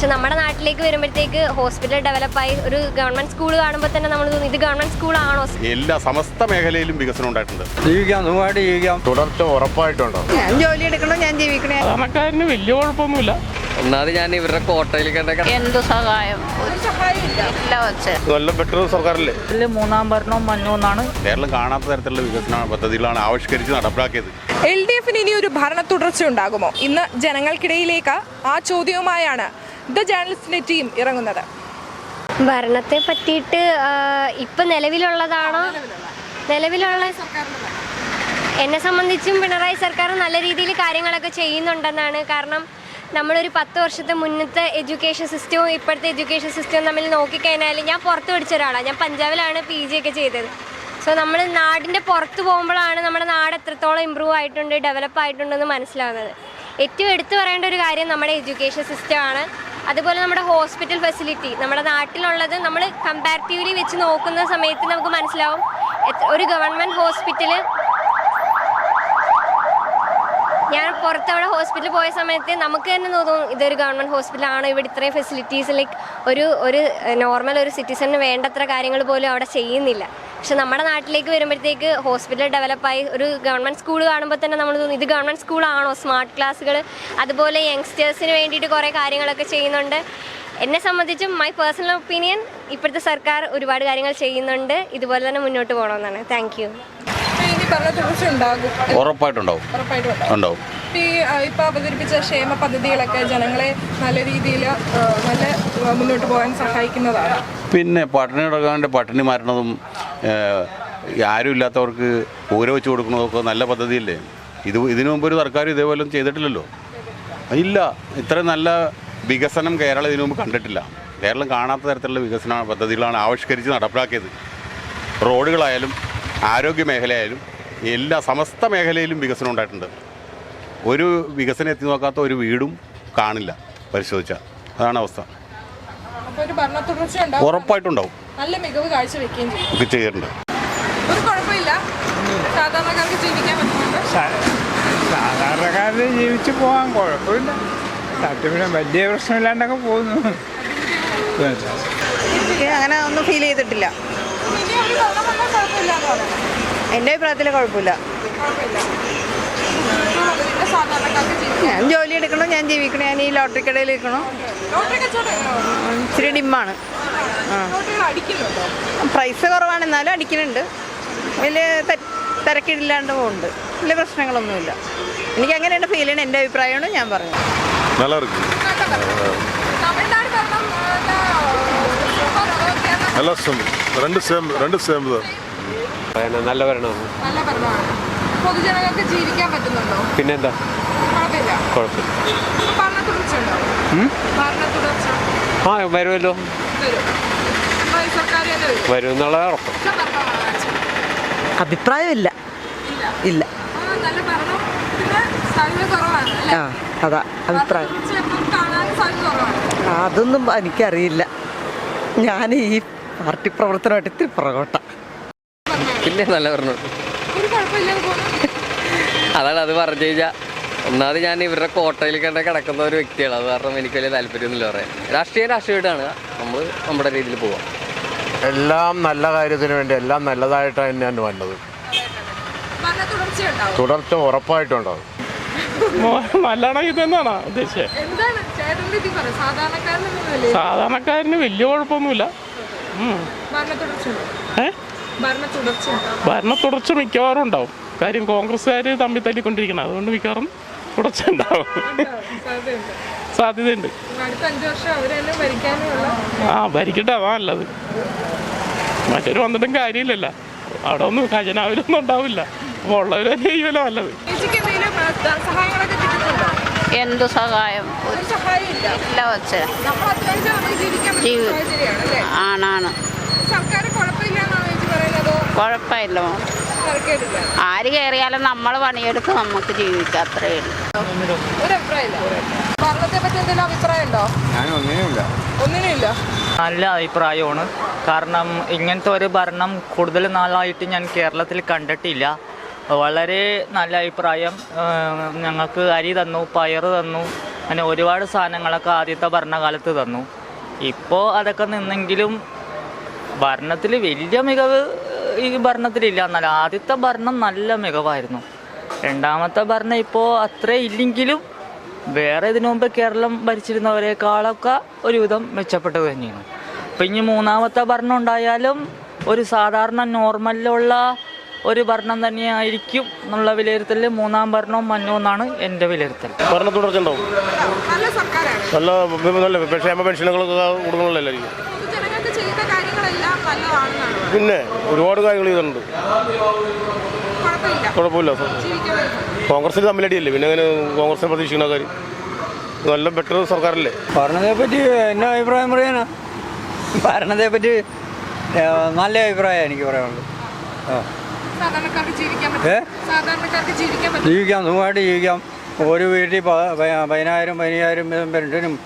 പക്ഷെ നമ്മുടെ നാട്ടിലേക്ക് വരുമ്പോഴത്തേക്ക് ഹോസ്പിറ്റൽ ഡെവലപ്പായി ഒരു ഗവൺമെന്റ് സ്കൂൾ കാണുമ്പോൾ തന്നെ നമ്മൾ തോന്നുന്നു ഇത് ഗവൺമെന്റ് സ്കൂളാണോ എല്ലാ സമസ്ത മേഖലയിലും വികസനം ഉണ്ടായിട്ടുണ്ട്. ജീവിക്കാം സുഖമായിട്ട് ജീവിക്കാം. തുടർച്ച ഉറപ്പായിട്ടുണ്ടോ? ഞാൻ ജോലി എടുക്കണോ? ഞാൻ ജീവിക്കണേ? സാധാരണക്കാരന് വലിയ കുഴപ്പമൊന്നുമില്ല. ഒന്നാമത് ഞാൻ ഇവരുടെ കോട്ടയിൽ കണ്ട എന്ത് സഹായം? നല്ല ബെറ്റർ സർക്കാരല്ലേ? മൂന്നാം ഭരണവും മഞ്ഞുവെന്നാണ് കേരളം കാണാത്ത തരത്തിലുള്ള വികസന പദ്ധതികളാണ് ആവിഷ്കരിച്ച് നടപ്പിലാക്കിയത്. എൽ ഡി എഫിന് ഇനി ഒരു ഭരണ തുടർച്ച ഉണ്ടാകുമോ? ഇന്ന് ജനങ്ങൾക്കിടയിലേക്ക് ആ ചോദ്യവുമായാണ് ദ ജേർണലിസ്റ്റിന്റെ ടീം ഇറങ്ങുന്നത്. ഭരണത്തെ പറ്റിയിട്ട് ഇപ്പൊ നിലവിലുള്ളതാണോ? നിലവിലുള്ള എന്നെ സംബന്ധിച്ചും പിണറായി സർക്കാർ നല്ല രീതിയിൽ കാര്യങ്ങളൊക്കെ ചെയ്യുന്നുണ്ടെന്നാണ്. കാരണം നമ്മളൊരു പത്ത് വർഷത്തെ മുന്നത്തെ എഡ്യൂക്കേഷൻ സിസ്റ്റവും ഇപ്പോഴത്തെ എഡ്യൂക്കേഷൻ സിസ്റ്റവും തമ്മിൽ നോക്കിക്കഴിഞ്ഞാൽ ഞാൻ പുറത്ത് പഠിച്ച ഒരാളാണ്. ഞാൻ പഞ്ചാബിലാണ് പി ജി ഒക്കെ ചെയ്തത്. സോ നമ്മൾ നാടിന്റെ പുറത്ത് പോകുമ്പോഴാണ് നമ്മുടെ നാട് എത്രത്തോളം ഇമ്പ്രൂവ് ആയിട്ടുണ്ട് ഡെവലപ്പ് ആയിട്ടുണ്ടെന്ന് മനസ്സിലാവുന്നത്. ഏറ്റവും എടുത്തു പറയേണ്ട ഒരു കാര്യം നമ്മുടെ എഡ്യൂക്കേഷൻ സിസ്റ്റമാണ്. അതുപോലെ നമ്മുടെ ഹോസ്പിറ്റൽ ഫെസിലിറ്റി നമ്മുടെ നാട്ടിലുള്ളത് നമ്മൾ കമ്പാരിറ്റീവ്ലി വെച്ച് നോക്കുന്ന സമയത്ത് നമുക്ക് മനസ്സിലാവും. ഒരു ഗവൺമെന്റ് ഹോസ്പിറ്റൽ ഞാൻ പുറത്തവിടെ ഹോസ്പിറ്റലിൽ പോയ സമയത്ത് നമുക്ക് തന്നെ തോന്നും ഇതൊരു ഗവൺമെന്റ് ഹോസ്പിറ്റലാണ്? ഇവിടെ ഇത്രയും ഫെസിലിറ്റീസ് ലൈക്ക് ഒരു ഒരു നോർമൽ ഒരു സിറ്റിസണിന് വേണ്ടത്ര കാര്യങ്ങൾ പോലും അവിടെ ചെയ്യുന്നില്ല. പക്ഷെ നമ്മുടെ നാട്ടിലേക്ക് വരുമ്പോഴത്തേക്ക് ഹോസ്പിറ്റൽ ഡെവലപ്പായി ഒരു ഗവൺമെന്റ് സ്കൂൾ കാണുമ്പോൾ തന്നെ നമ്മൾ തോന്നുന്നു ഇത് ഗവൺമെന്റ് സ്കൂളാണോ? സ്മാർട്ട് ക്ലാസ്സുകൾ അതുപോലെ യങ്സ്റ്റേഴ്സിന് വേണ്ടിയിട്ട് കുറേ കാര്യങ്ങളൊക്കെ ചെയ്യുന്നുണ്ട്. എന്നെ സംബന്ധിച്ചും മൈ പേഴ്സണൽ ഒപ്പീനിയൻ ഇപ്പോഴത്തെ സർക്കാർ ഒരുപാട് കാര്യങ്ങൾ ചെയ്യുന്നുണ്ട്. ഇതുപോലെ തന്നെ മുന്നോട്ട് പോകണമെന്നാണ്. താങ്ക് യു ഉറപ്പായിട്ടുണ്ടാവും. ഉണ്ടാവും. ഈ ആ, ഇപ്പൊ അവതരിപ്പിച്ച ക്ഷേമ പദ്ധതികളൊക്കെ ജനങ്ങളെ നല്ല രീതിയിൽ നല്ല മുന്നോട്ട് പോകാൻ സഹായിക്കുന്നതാണ്. പിന്നെ പട്ടിണി കിടക്കാണ്ട് പട്ടിണി മാറ്റണതും ഏഹ്, ആരും ഇല്ലാത്തവർക്ക് ഊര വെച്ച് കൊടുക്കണതൊക്കെ നല്ല പദ്ധതിയല്ലേ? ഇത് ഇതിനു മുമ്പ് ഒരു സർക്കാർ ഇതേപോലെ ഒന്നും ചെയ്തിട്ടില്ലല്ലോ. ഇല്ല ഇത്ര നല്ല വികസനം കേരളം ഇതിനു മുമ്പ് കണ്ടിട്ടില്ല. കേരളം കാണാത്ത തരത്തിലുള്ള വികസന പദ്ധതികളാണ് ആവിഷ്കരിച്ച് നടപ്പിലാക്കിയത്. റോഡുകളായാലും ആരോഗ്യ മേഖലയായാലും എല്ലാ സമസ്ത മേഖലയിലും വികസനം ഉണ്ടായിട്ടുണ്ട്. ഒരു വികസനം എത്തി നോക്കാത്ത ഒരു വീടും കാണില്ല പരിശോധിച്ചാൽ. അതാണ് അവസ്ഥ. ഉറപ്പായിട്ടുണ്ടാവും നല്ല മികവ് കാഴ്ചവെക്കുകയും ചെയ്യും ഒരു കുഴപ്പമില്ല. സാധാരണക്കാർക്ക് ജീവിക്കാൻ പറ്റുന്നുണ്ട്. ജീവിച്ച് ജീവിച്ചു പോകാൻ കുഴപ്പമില്ല. തട്ടിപ്പിന് വലിയ പ്രശ്നമില്ലാണ്ടൊക്കെ പോകുന്നു. അങ്ങനെ ഒന്നും ഫീൽ ചെയ്തിട്ടില്ല. എന്റെ അഭിപ്രായത്തിൽ കുഴപ്പമില്ല. ഞാൻ ജോലി എടുക്കണോ ഞാൻ ജീവിക്കണോ ഞാൻ ഈ ലോട്ടറി കടയിൽ ഇരിക്കണോ ലോട്ടറി കച്ചവടം ഇച്ചിരി ഡിമ്മാണ് ലോട്ടറികൾ അടിക്കുന്നുണ്ടോ പ്രൈസ് കുറവാണ് എന്നാലും അടിക്കുന്നുണ്ട് വലിയ തെ- തിരക്കിടില്ലാണ്ട് പോകുന്നുണ്ട് വലിയ പ്രശ്നങ്ങളൊന്നുമില്ല എനിക്ക് അങ്ങനെയാണ് ഫീൽ ചെയ്യണത് എൻ്റെ അഭിപ്രായമാണ് ഞാൻ പറയുന്നത് நல்லா இருக்கு തമിഴ്നാട് ഭരണം ആ, എന്താ, സൂപ്പർ, അതോ കേരളം എല്ലാം സെയിം രണ്ട് സെയിം പൊതുജനങ്ങൾക്ക് ജീവിക്കാൻ പറ്റുന്നുണ്ടോ? പിന്നെന്താ? കുഴപ്പമില്ല. ആ വരുമല്ലോ. വരും. എന്നുള്ള ഉറപ്പ്. അഭിപ്രായമില്ല. ഇല്ല. ആ, അതാ അഭിപ്രായം. അതൊന്നും എനിക്കറിയില്ല. ഞാൻ ഈ പാർട്ടി പ്രവർത്തനമായിട്ട് ഇത്തിരി പുറകോട്ട. പിന്നെ നല്ല തോന്നുന്നു അതാണ് അത് പറഞ്ഞു കഴിഞ്ഞാൽ ഒന്നാമത് ഞാൻ ഇവരുടെ കോട്ടയിൽ കണ്ട കിടക്കുന്ന ഒരു വ്യക്തിയാണ്. അത് കാരണം എനിക്ക് വലിയ താല്പര്യമൊന്നുമില്ല പറയാൻ. രാഷ്ട്രീയം രാഷ്ട്രീയമായിട്ടാണ് നമ്മൾ നമ്മുടെ രീതിയിൽ പോവാം എല്ലാം നല്ല കാര്യത്തിന് വേണ്ടി എല്ലാം നല്ലതായിട്ടാണ് തന്നെയാണ് വന്നത്. തുടർച്ച ഉറപ്പായിട്ടുണ്ടാവും നല്ലോണം ഇതെന്നാണ് ഉദ്ദേശിച്ചത് സാധാരണക്കാരന് വലിയ കുഴപ്പമൊന്നുമില്ല. ഉം. ഭരണ തുടർച്ച മിക്കവാറും ഉണ്ടാവും. കാര്യം കോൺഗ്രസ്സുകാർ തമ്മിൽ തല്ലിക്കൊണ്ടിരിക്കണം. അതുകൊണ്ട് മിക്കവാറും തുടർച്ച ഉണ്ടാവും. സാധ്യതയുണ്ട്. ആ ഭരിക്കട്ടെ അതാ നല്ലത്. മറ്റൊരു വന്നിട്ടും കാര്യമില്ലല്ലോ. അവിടെ ഒന്നും ഖജനാവിലൊന്നും ഉണ്ടാവില്ല. അപ്പോൾ ഉള്ളവർ തന്നെ ചെയ്യുമല്ലോ നല്ലത് എന്ത് സഹായം? ഇല്ല വെച്ച് ആണാണ്. സർക്കാർ കുഴപ്പമില്ല കുഴപ്പമില്ല. ആര് കയറിയാലും നമ്മൾ പണിയെടുത്ത് നമുക്ക് ജീവിക്കാം അത്രേ ഉള്ളൂ. ഒരു അഭിപ്രായമില്ല ഭരണത്തെ പറ്റി എന്തെങ്കിലും അഭിപ്രായം ഉണ്ടോ ഞാൻ ഒന്നിനുമില്ല. ഒന്നിനും നല്ല അഭിപ്രായമാണ്. കാരണം ഇങ്ങനത്തെ ഒരു ഭരണം കൂടുതൽ നാളായിട്ട് ഞാൻ കേരളത്തിൽ കണ്ടിട്ടില്ല. വളരെ നല്ല അഭിപ്രായം. ഞങ്ങൾക്ക് അരി തന്നു പയർ തന്നു അങ്ങനെ ഒരുപാട് സാധനങ്ങളൊക്കെ ആദ്യത്തെ ഭരണകാലത്ത് തന്നു. ഇപ്പോൾ അതൊക്കെ നിന്നെങ്കിലും ഭരണത്തിൽ വലിയ മികവ് ഈ ഭരണത്തിലില്ല എന്നാൽ ആദ്യത്തെ ഭരണം നല്ല മികവായിരുന്നു. രണ്ടാമത്തെ ഭരണം ഇപ്പോൾ അത്ര ഇല്ലെങ്കിലും വേറെ ഇതിനു മുമ്പ് കേരളം ഭരിച്ചിരുന്നവരെക്കാളൊക്കെ ഒരുവിധം മെച്ചപ്പെട്ടത് തന്നെയാണ്. അപ്പം ഇനി മൂന്നാമത്തെ ഭരണം ഉണ്ടായാലും ഒരു സാധാരണ നോർമലിലുള്ള ഒരു ഭരണം തന്നെയായിരിക്കും എന്നുള്ള വിലയിരുത്തൽ മൂന്നാം ഭരണവും മഞ്ഞു എന്നാണ് എന്റെ വിലയിരുത്തൽ. ഭരണ തുടർച്ച ഉണ്ടാവും? നല്ല സർക്കാരാണ്. നല്ല നല്ല ക്ഷേമ പെൻഷനുകളൊക്കെ കൊടുക്കണമല്ലോ എല്ലാവർക്കും പിന്നെ ഒരുപാട് കാര്യങ്ങൾ ചെയ്തിട്ടുണ്ട്. കുഴപ്പമില്ല. കോൺഗ്രസിന് തമ്മിലടിയല്ലേ? പിന്നെ അങ്ങനെ കോൺഗ്രസിനെ പ്രതീക്ഷിക്കുന്ന കാര്യം? നല്ല ബെറ്റർ സർക്കാരല്ലേ? ഭരണത്തെ പറ്റി എന്നെ അഭിപ്രായം പറയാനാ? ഭരണത്തെ പറ്റി നല്ല അഭിപ്രായം എനിക്ക് പറയാനുള്ളത്. ആ. ജീവിക്കാൻ ഏ? സാധാരണക്കാർക്ക് ജീവിക്കാൻ പറ്റും. ജീവിക്കാം സുഖമായിട്ട് ജീവിക്കാം. ഒരു വീട്ടിൽ പതിനായിരം പതിനായിരം പെൻഷനും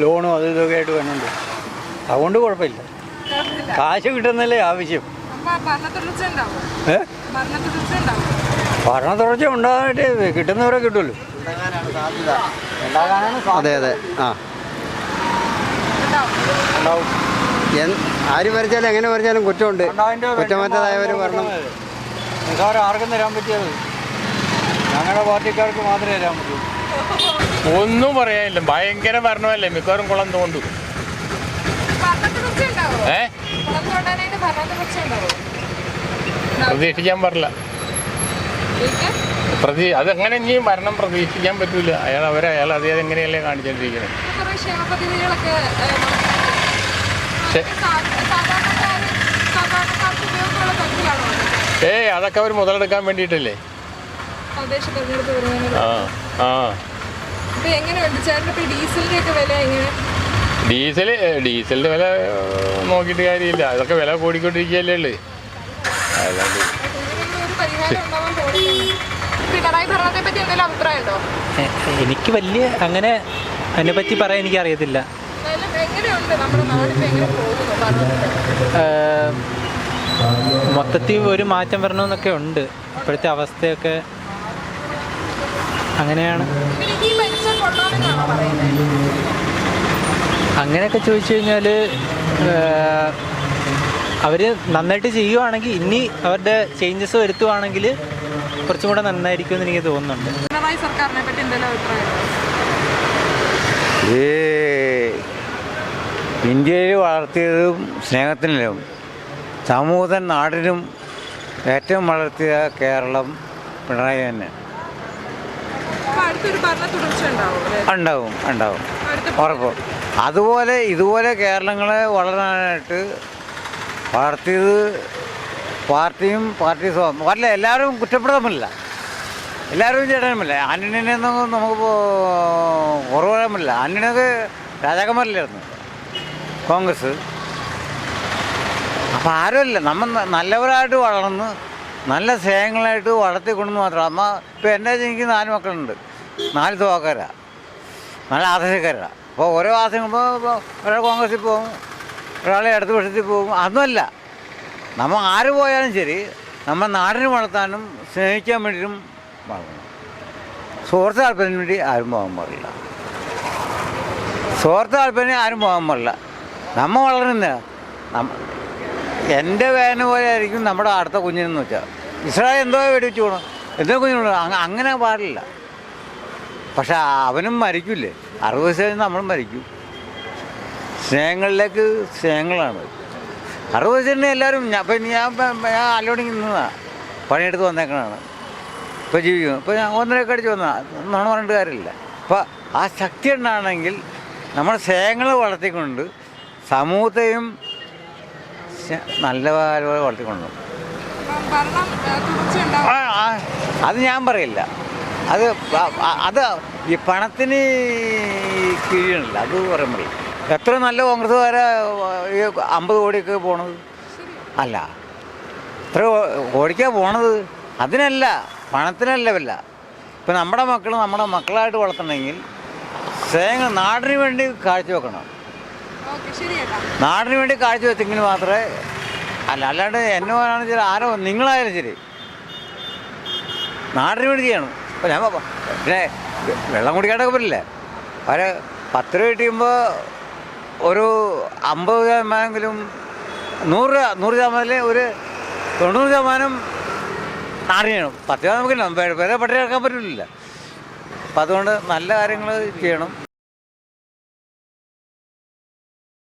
ലോണും അതും ഇതൊക്കെ ആയിട്ട് വരുന്നുണ്ട്. അതുകൊണ്ട് കുഴപ്പമില്ല. കാശ് കിട്ടുന്നല്ലേ ആവശ്യം? ഭരണ തുടർച്ച ഉണ്ടാകാനായിട്ട് കിട്ടുന്നവരെ കിട്ടുമല്ലോ. അതെ അതെ. ആ. ആര് വരച്ചാലും എങ്ങനെ വരച്ചാലും കുറ്റമുണ്ട്. കുറ്റമറ്റതായവർ വരണം നിസ്സാരം ആർക്കും തരാൻ പറ്റിയത്. ഞങ്ങളുടെ പാർട്ടിക്കാർക്ക് മാത്രമേ തരാൻ പറ്റൂ. ഒന്നും പറയാനില്ല. ഭയങ്കര ഭരണമല്ലേ? മിക്കവാറും കുളം തോണ്ടു. ഏ? പ്രതീക്ഷിക്കാൻ പറ്റില്ല പ്രതി അതങ്ങനെ മരണം പ്രതീക്ഷിക്കാൻ പറ്റൂല. അയാൾ അവരെ അയാൾ അതേ എങ്ങനെയല്ലേ കാണിച്ചോണ്ടിരിക്കുന്നത് ഏ, അതൊക്കെ? ഏയ് അതൊക്കെ അവർ മുതലെടുക്കാൻ വേണ്ടിയിട്ടല്ലേ. ആ ആ. എങ്ങനെയുണ്ട്? ഒക്കെ വില എങ്ങനെ? ഡീസൽ ഡീസലിന്റെ വില നോക്കിയിട്ട് കാര്യമില്ല. അതൊക്കെ വില കൂടിക്കൊണ്ടിരിക്കുകയല്ലേ ഉള്ളു. അല്ലാണ്ട് എനിക്ക് വലിയ അങ്ങനെ അതിനെ പറ്റി പറയാൻ എനിക്ക് അറിയത്തില്ല. മൊത്തത്തിൽ ഒരു മാറ്റം വരണമെന്നൊക്കെ ഉണ്ട്. ഇപ്പോഴത്തെ അവസ്ഥയൊക്കെ അങ്ങനെയാണ് പിന്നെ ഈ ഭരിച്ചാൽ കൊള്ളാമെന്നാണോ പറയുന്നത് അങ്ങനെയൊക്കെ ചോദിച്ചു കഴിഞ്ഞാൽ അവർ നന്നായിട്ട് ചെയ്യുവാണെങ്കിൽ ഇനി അവരുടെ ചേഞ്ചസ് വരുത്തുവാണെങ്കിൽ കുറച്ചും കൂടെ നന്നായിരിക്കും എന്ന് എനിക്ക് തോന്നുന്നുണ്ട്. പിണറായി സർക്കാരിനെ പറ്റി എന്തെങ്കിലും അഭിപ്രായം? ഉണ്ടോ ഈ ഇന്ത്യയിൽ വളർത്തിയതും സ്നേഹത്തിനും സമൂഹത്തിനും നാടിനും ഏറ്റവും വളർത്തിയ കേരളം പിണറായി തന്നെ. ഉണ്ടാവും ഉണ്ടാവും ഉറപ്പ്. അതുപോലെ ഇതുപോലെ കേരളങ്ങളെ വളരാനായിട്ട് വളർത്തിയത് പാർട്ടിയും പാർട്ടി സ്വ- അല്ല എല്ലാവരും കുറ്റപ്പെടുത്തുന്നില്ല എല്ലാവരും ചേട്ടനുമില്ല ആന്റണിനെയൊന്നും നമുക്ക് കുറവ് പറയാൻ പറ്റില്ല. ആന്റണിയൊക്കെ രാജാക്കന്മാരില്ലായിരുന്നു. കോൺഗ്രസ്. അപ്പം ആരുമല്ല. നമ്മൾ നല്ലവരായിട്ട് വളർന്ന് നല്ല സ്നേഹങ്ങളായിട്ട് വളർത്തിക്കൊണ്ടെന്ന് മാത്രം. അമ്മ ഇപ്പം എന്റെ എനിക്ക് നാല് മക്കളുണ്ട്. നാല് തോക്കാരാണ് നല്ല ആദർശക്കാരാണ് അപ്പോൾ ഓരോ മാസം കഴിയുമ്പോൾ ഒരാൾ കോൺഗ്രസിൽ പോകും ഒരാൾ ഇടതുപക്ഷത്തിൽ പോകും അതൊന്നുമല്ല. നമ്മൾ ആര് പോയാലും ശരി നമ്മൾ നാടിനെ വളർത്താനും സ്നേഹിക്കാൻ വേണ്ടിയിട്ടും വളർത്തണം. സുഹൃത്ത് താല്പര്യത്തിന് വേണ്ടി ആരും പോകാൻ പാടില്ല. സുഹൃത്ത് താല്പര്യം ആരും പോകാൻ പാടില്ല. നമ്മൾ വളരുന്ന എന്റെ വേദന പോലെ ആയിരിക്കും നമ്മുടെ അടുത്ത കുഞ്ഞിനെന്ന് വെച്ചാൽ ഇസ്രായേൽ എന്തോ വെടിവെച്ച് പോകണം എന്തോ കുഞ്ഞിനോട്? അങ്ങനെ പാടില്ല. പക്ഷെ അവനും മരിക്കില്ലേ അറുപത് വയസ്സ് കഴിഞ്ഞ് നമ്മളും മരിക്കും. സ്നേഹങ്ങളിലേക്ക് സ്നേഹങ്ങളാണ് അറുപത് ശതമാനം എല്ലാവരും ഞാൻ ഇപ്പം ഞാൻ ഇപ്പം ഞാൻ അല്ലോടി നിന്നതാണ് പണിയെടുത്ത് വന്നേക്കണതാണ്. ഇപ്പോൾ ജീവിക്കുന്നു. ഇപ്പോൾ ഞാൻ ഒന്നരയൊക്കെ അടിച്ച് വന്നതാണ് നമ്മൾ പറഞ്ഞിട്ട് കാര്യമില്ല. അപ്പോൾ ആ ശക്തി ഉണ്ടാണെങ്കിൽ നമ്മുടെ സ്നേഹങ്ങൾ വളർത്തിക്കൊണ്ട് സമൂഹത്തെയും നല്ല പോലെ വളർത്തിക്കൊണ്ടു അപ്പം അത് ഞാൻ പറയില്ല. അത് അത് ഈ പണത്തിന് കീഴിലല്ല അത് പറയുമ്പോൾ. എത്ര നല്ല കോൺഗ്രസ്സുകാരെ ഈ അമ്പത് കോടിയൊക്കെ പോണത്? അല്ല. എത്ര കോടിക്കാ പോണത്? അതിനല്ല പണത്തിനല്ല വല്ല. ഇപ്പം നമ്മുടെ മക്കൾ നമ്മുടെ മക്കളായിട്ട് വളർത്തണമെങ്കിൽ സ്വയങ്ങൾ നാടിന് വേണ്ടി കാഴ്ചവെക്കണം നാടിന് വേണ്ടി കാഴ്ചവെച്ചെങ്കിൽ മാത്രമേ അല്ല അല്ലാണ്ട് എന്നെ പോലാണെങ്കിൽ ആരോ നിങ്ങളായാലും ശരി. നാടിന് വേണ്ടി ചെയ്യണം. ഇപ്പോൾ ഞാൻ പിന്നെ വെള്ളം കുടിക്കാണ്ടൊക്കെ പറ്റില്ലേ? അവരെ പത്ത് രൂപ കിട്ടിയുമ്പോൾ ഒരു അമ്പത് ശതമാനമെങ്കിലും നൂറ് രൂപ നൂറ് ശതമാനത്തിൽ ഒരു തൊണ്ണൂറ് ശതമാനം നാടിന് ചെയ്യണം പത്ത് ശതമാനം നമുക്ക് വേറെ പട്ടിണി കിടക്കാൻ പറ്റില്ല അപ്പം അതുകൊണ്ട് നല്ല കാര്യങ്ങൾ ചെയ്യണം.